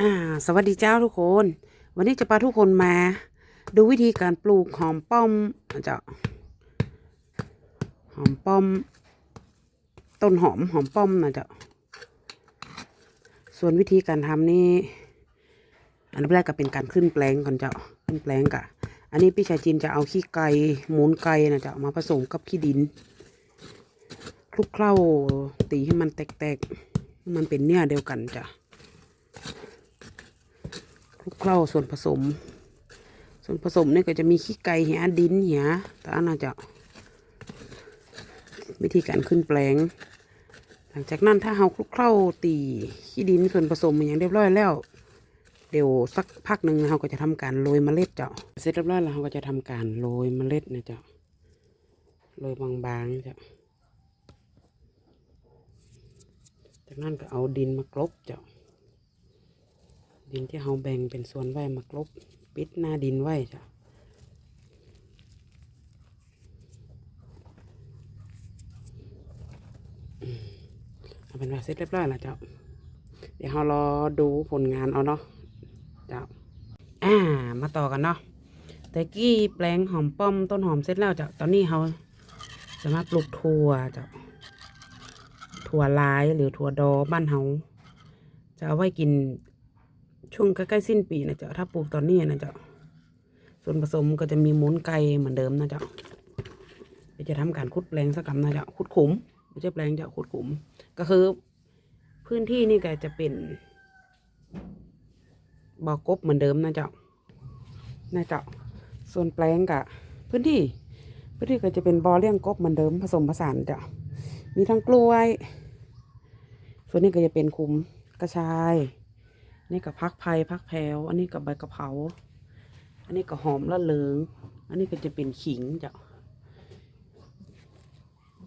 อ่าสวัสดีเจ้าทุกคน วันนี้จะพาทุกคนมา ดูวิธีการปลูกหอมป้อมนะเจ้าหอมป้อม ต้นหอมหอมป้อมนะเจ้าส่วนวิธีการทำนี่อันดับแรกก็เป็นการขึ้นแปลงก่อนเจ้าขึ้นแปลงกะ อันนี้พี่ชายจินจะเอาขี้ไก่หมูลไก่นะเจ้ามาผสมกับขี้ดินคลุกเคล้าตีให้มันแตกๆมันเป็นเนื้อเดียวกันจ้ะ เคล้าส่วนผสม ส่วนผสมนี่ก็จะมีขี้ไก่เหียดินเหียแต่อันน่าจะวิธีการขึ้นแปลง หลังจากนั้นถ้าเราคลุกเคล้าตีขี้ดินส่วนผสมอย่างเรียบร้อยแล้ว เดี๋ยวสักพักหนึ่งเราก็จะทำการโรยเมล็ดเจ้าเสร็จเรียบร้อยแล้วเราก็จะทำการโรยเมล็ดนะเจ้าโรยบางๆเจ้าจากนั้นก็เอาดินมากลบเจ้า ดินที่เราแบ่งเป็นส่วนไว้มากลบปิดหน้าดินไว้จ้ะเอาเป็นว่าเสร็จเรียบร้อยแล้วเจ้า เดี๋ยวเรารอดูผลงานเอาเนาะเจ้า อ่า มาต่อกันเนาะแต่กี้แปลงหอมป้อมต้นหอมเสร็จแล้วเจ้า ตอนนี้เราจะมาปลูกถั่วเจ้า ถั่วลายหรือถั่วดอบ้านเฮาจะเอาไว้กิน ช่วงใกล้ๆสิ้นปีนะเจ้าถ้าปลูกตอนนี้นะเจ้าส่วนผสมก็จะมีมูลไก่เหมือนเดิมนะเจ้าเดี๋ยวจะทำการขุดแปลงสักกำนะเจ้าขุดขุมไม่ใช่แปลงเจ้าขุดขุม ก็คือ พื้นที่นี่ก็จะเป็นบ่อกบเหมือนเดิมนะเจ้านะเจ้าส่วนแปลงกับพื้นที่ พื้นที่ก็จะเป็นบ่อเลี้ยงกบเหมือนเดิมผสมผสานเจ้ามีทั้งกล้วย ส่วนนี้ก็จะเป็นคุมกระชาย นี่ก็พักไผ่พักแพรวอันนี้ก็ใบกะเพราอันนี้ก็หอมละเลงอันนี้ก็จะเป็นขิงจ้ะ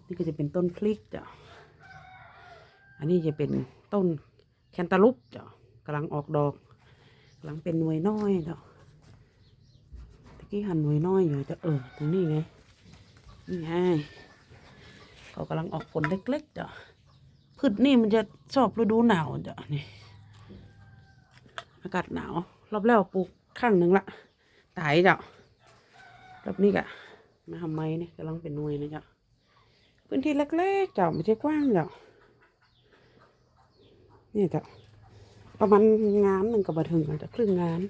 นี่ก็จะเป็นต้นพริกจ้ะอันนี้จะเป็นต้นแคนตาลูปจ้ะกำลังออกดอกกำลังเป็นหน่วยน้อยจ้ะตะกี้หันหน่วยน้อยอยู่จะเออตรงนี้ไงนี่ไงเขากำลังออกผลเล็กๆจ้ะพืชนี่มันจะชอบฤดูหนาวจ้ะนี่ อากาศหนาว รอบแล้วปลูกข้างหนึ่งละ ตายจ้ะรอบนี้กะมาทำไมเนี่ยกำลังเป็นหน่วยนะจ้ะพื้นที่เล็กๆจ้ะไม่ใช่กว้างจ้ะนี่จ้ะประมาณงานหนึ่งกับบะถึงอาจจะครึ่งงาน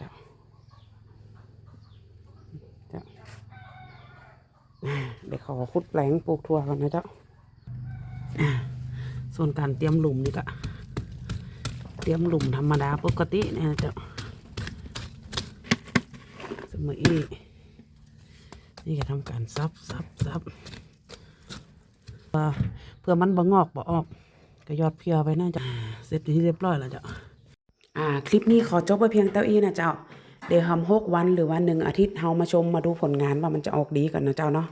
จ้ะจ้ะอ่าเดี๋ยวขอขุดแปลงปลูกถั่วก่อนนะจ๊ะอ่าส่วนการเตรียมหลุมนี่ก็ เตรียมหลุมธรรมดาปกติเนี่ยนะเจ้าสมัยนี้นี่ก็ทำการซับซับซับเอ่อเพื่อมันบ่งอกบ่ออกก็ยอดเพียไปน่าจะเสร็จที่เรียบร้อยแล้วเจ้าอ่าคลิปนี้ขอจบไปเพียงเท่านี้นะเจ้าเดี๋ยวทำหกวันหรือวันหนึ่งอาทิตย์เฮามาชมมาดูผลงานว่ามันจะออกดีกันนะเจ้าเนาะ